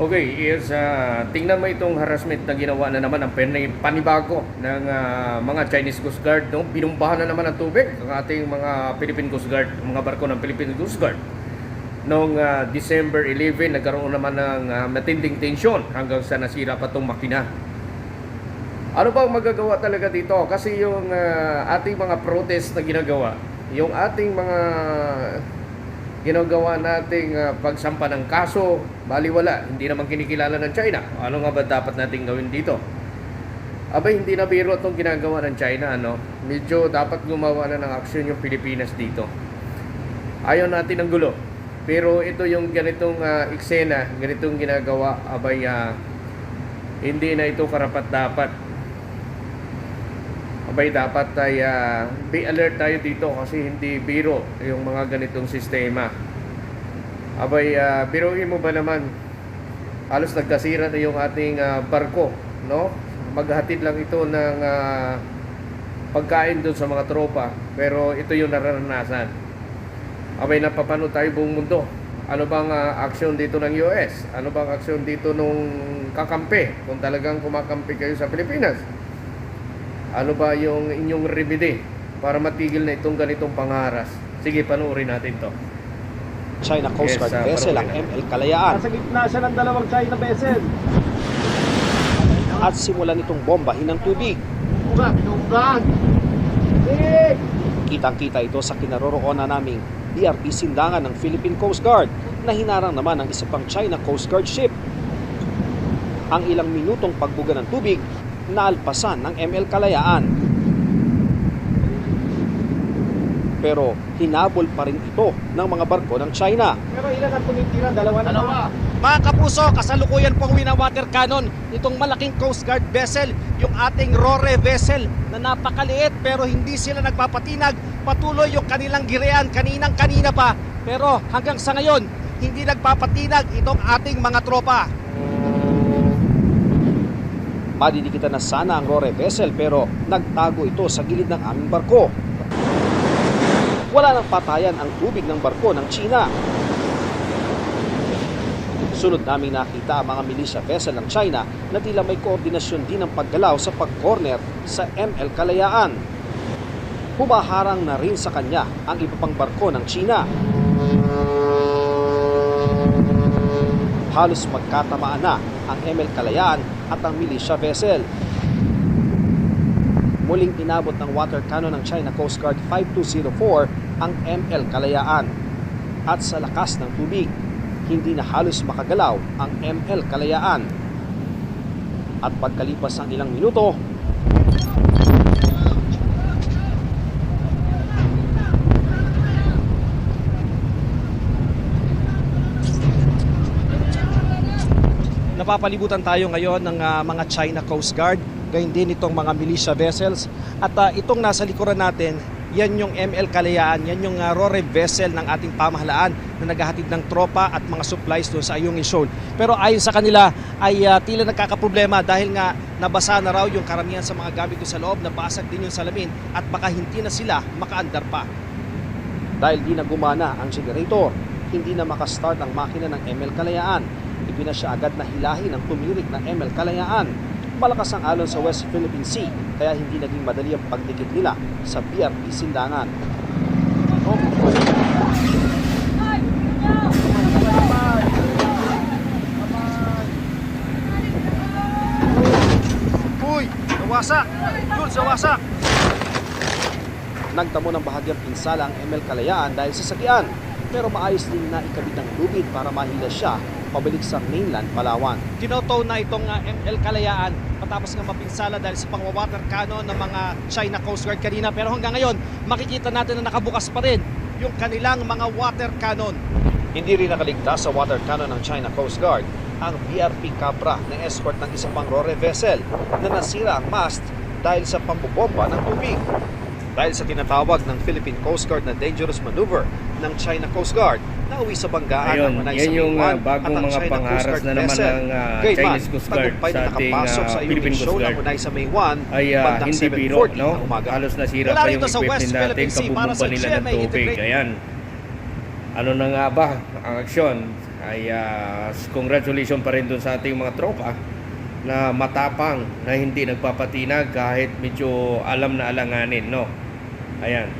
Okay, is uh, tingnan mo itong harassment na ginawa na naman ng pani- panibago ng ah, mga Chinese Coast Guard. No? Binumbahan na naman ng tubig ang ating mga Philippine Coast Guard, mga barko ng Philippine Coast Guard. Noong ah, December 11, nagkaroon naman ng ah, matinding tensyon hanggang sa nasira pa itong makina. Ano ba ang magagawa talaga dito? Kasi yung ah, ating mga protest na ginagawa, yung ating mga ginagawa nating ah, pagsampa ng kaso, baliwala, hindi naman kinikilala ng China. Ano nga ba dapat nating gawin dito? Abay, hindi na biro itong ginagawa ng China, ano? Medyo dapat gumawa na ng aksyon yung Pilipinas dito. Ayaw natin ng gulo. Pero ito yung ganitong ah, eksena, ganitong ginagawa, abay, ah, hindi na ito karapat-dapat. Abay, dapat ay ah, be alert tayo dito kasi hindi biro yung mga ganitong sistema. Abay, uh, biruin mo ba naman, halos nagkasira na yung ating ah, barko, no? Maghatid lang ito ng ah, pagkain doon sa mga tropa, pero ito yung nararanasan. Abay, napapano tayo buong mundo. Ano bang ah, aksyon dito ng US? Ano bang aksyon dito nung kakampi? Kung talagang kumakampi kayo sa Pilipinas. Ano ba yung inyong remedy para matigil na itong ganitong pangaras? Sige, panoorin natin to. China Coast Yes, Guard ah, vessel ang ML Kalayaan Nasa gitna siya ng dalawang China vessel. at simulan itong bombahin ng tubig. Buga, pinunggan. Sige! Kitang-kita ito sa kinaroroonan naming BRP Sindangan ng Philippine Coast Guard na hinarang naman ng isa pang China Coast Guard ship. Ang ilang minutong pagbuga ng tubig naalpasan ng ML Kalayaan. Pero hinabol pa rin ito ng mga barko ng China. Pero ilan ang tumitira? Dalawa na Dalawa. Mga kapuso, kasalukuyan pong winawater cannon itong malaking Coast Guard vessel, yung ating Rore vessel na napakaliit pero hindi sila nagpapatinag. Patuloy yung kanilang girean kaninang kanina pa pero hanggang sa ngayon hindi nagpapatinag itong ating mga tropa. Madidikitan na sana ang Rore vessel pero nagtago ito sa gilid ng aming barko. Wala nang patayan ang tubig ng barko ng China. Sunod naming nakita ang mga militia vessel ng China na tila may koordinasyon din ng paggalaw sa pag-corner sa ML Kalayaan. Humaharang na rin sa kanya ang iba pang barko ng China. Halos magkatamaan na ang ML Kalayaan at ang militia vessel. Muling inabot ng water cannon ng China Coast Guard 5204 ang ML Kalayaan. At sa lakas ng tubig, hindi na halos makagalaw ang ML Kalayaan. At pagkalipas ng ilang minuto, Napapalibutan tayo ngayon ng ah, mga China Coast Guard, gayon din itong mga militia vessels. At ah, itong nasa likuran natin, yan yung ML Kalayaan, yan yung uh, Rore vessel ng ating pamahalaan na naghahatid ng tropa at mga supplies doon sa Ayungin Shoal. Pero ayon sa kanila ay ah, tila nagkakaproblema dahil nga nabasa na raw yung karamihan sa mga gamit doon sa loob, nabasag din yung salamin at baka hindi na sila makaandar pa. Dahil di na gumana ang generator, hindi na makastart ang makina ng ML Kalayaan. Ipinasya agad na hilahin ang tumirik na ML Kalayaan. Malakas ang alon sa West Philippine Sea, kaya hindi naging madali ang pagdikit nila sa BRP Sindangan. Uy! Nawasak! Yun, sa wasak! Nagtamo ng bahagyang pinsala ang ML Kalayaan dahil sa sagian, pero maayos din na ikabit ang lubid para mahila siya pabalik sa mainland Palawan. Tinotow na itong uh, ML Kalayaan matapos nga mapinsala dahil sa pangwawater cannon ng mga China Coast Guard kanina pero hanggang ngayon makikita natin na nakabukas pa rin yung kanilang mga water cannon. Hindi rin nakaligtas sa water cannon ng China Coast Guard ang BRP Capra na escort ng isang pang Rore vessel na nasira ang mast dahil sa pambobomba ng tubig. Dahil sa tinatawag ng Philippine Coast Guard na dangerous maneuver ng China Coast Guard na uwi sa banggaan Ayun, ng Manay yan sa yung, ah, bagong at ang mga China Coast pangaras Guard na naman ng, ah, Gayman, Chinese Coast Guard sa na ating, nakapasok ah, sa Philippine Philippine Coast Show na Guard. Manay sa May 1 ay ah, bandang hindi biro, 7.40 no? Halos nasira pa yung equipment natin, kabubumba nila ng tubig. Ayan. Ano na nga ba ang aksyon? ay ah, congratulations pa rin dun sa ating mga tropa na matapang na hindi nagpapatinag kahit medyo alam na alanganin, no? Ayan.